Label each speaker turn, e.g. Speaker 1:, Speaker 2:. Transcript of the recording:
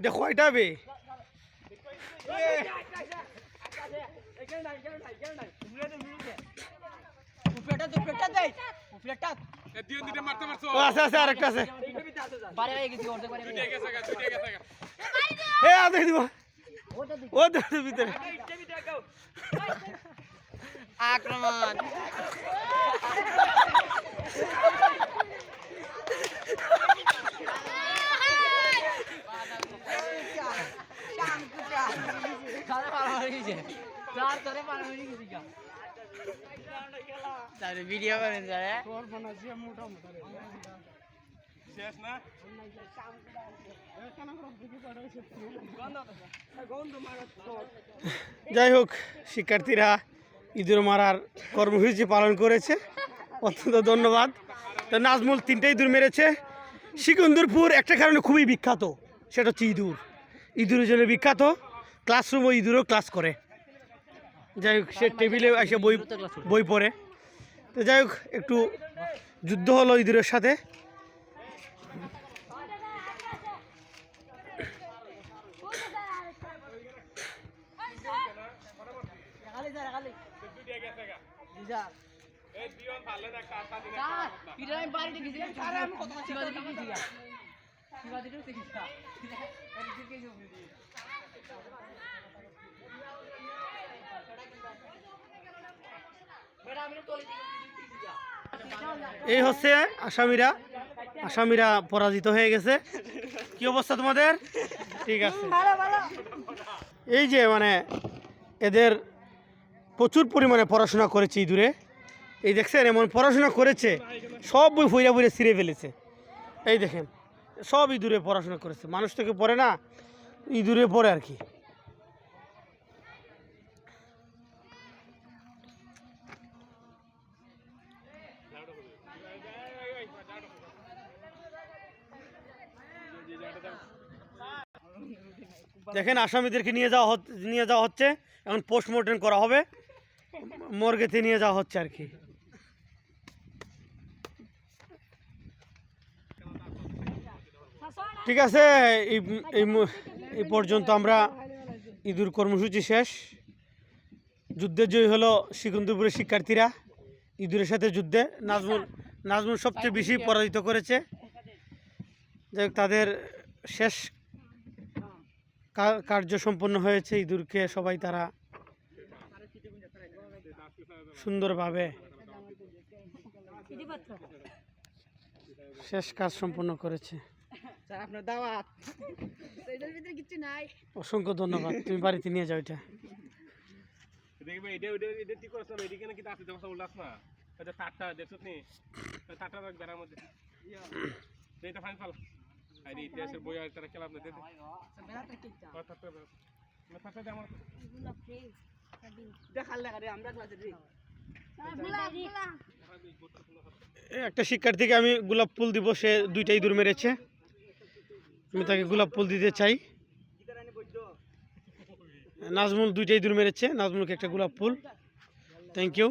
Speaker 1: দেখো এটা বে।
Speaker 2: উপরেটা তো উপরেটা দেই উপরেটা
Speaker 1: ও আছে আছে আরেকটা আছে
Speaker 2: বারে হয়ে গেছি অর্ধেক বারে
Speaker 1: এ
Speaker 2: তরে
Speaker 1: যাই হোক শিক্ষার্থীরা ইঁদুর মারার কর্মসূচি পালন করেছে। অত্যন্ত ধন্যবাদ। তো নাজমুল তিনটা ইঁদুর মেরেছে। সিকন্দরপুর একটা কারণে খুবই বিখ্যাত সেটা হচ্ছে ইঁদুর। ইঁদুরের জন্য বিখ্যাত। ক্লাসরুমও ইঁদুরও ক্লাস করে। যাই হোক সে টেবিলে এসে বই বই পড়ে। তো যাই হোক একটু যুদ্ধ হলো ইঁদুরের সাথে।
Speaker 2: আমি
Speaker 1: এই হচ্ছে আসামিরা। আসামিরা পরাজিত হয়ে গেছে। কি অবস্থা তোমাদের? ঠিক আছে। এই যে মানে এদের প্রচুর পরিমাণে পড়াশোনা করেছে ইঁদুরে। এই দেখছেন, এমন পড়াশোনা করেছে, সব বই ফইরা বইরে ছিঁড়ে ফেলেছে। এই দেখেন সব ইঁদুরে পড়াশোনা করেছে। মানুষ থেকে পড়ে না, ইঁদুরে পড়ে আর কি। দেখেন, আসামিদেরকে নিয়ে যাওয়া নিয়ে যাওয়া হচ্ছে। এখন পোস্টমর্টম করা হবে। মর্গেতে নিয়ে যাওয়া হচ্ছে আর কি। ঠিক আছে, এই পর্যন্ত আমরা ইঁদুর কর্মসূচি শেষ। যুদ্ধে জয়ী হলো সিকন্দরপুরের শিক্ষার্থীরা। ইঁদুরের সাথে যুদ্ধে নাজমুল নাজমুল সবচেয়ে বেশি পরাজিত করেছে। যাই তাদের শেষ কার্য সম্পন্ন হয়েছে। ইঁদুরকে সবাই তারা সুন্দরভাবে শেষ কাজ সম্পন্ন করেছে।
Speaker 2: স্যার আপনার দাওয়াত। এটার ভিতরে কিছু নাই।
Speaker 1: অসংখ্য ধন্যবাদ তুমি বাড়িতে নিয়ে যাও এটা।
Speaker 3: দেখবে এটা ওটা এটা ঠিক করছ না এদিকে নাকি আসতে কথা উল্লাস না। এটা তারটা দেখছ নি তারটা রাখ বেড়ার মধ্যে। এটা ফাইন ফাল আরে ইতিহাসের বই তারা না দে
Speaker 1: একটা শিক্ষার্থীকে আমি গোলাপ ফুল দিব সে দুইটা ইঁদুর মেরেছে। আমি তাকে গোলাপ ফুল দিতে চাই। নাজমুল দুইটাই দূর মেরেছে। নাজমুলকে একটা গোলাপ ফুল।
Speaker 2: Thank you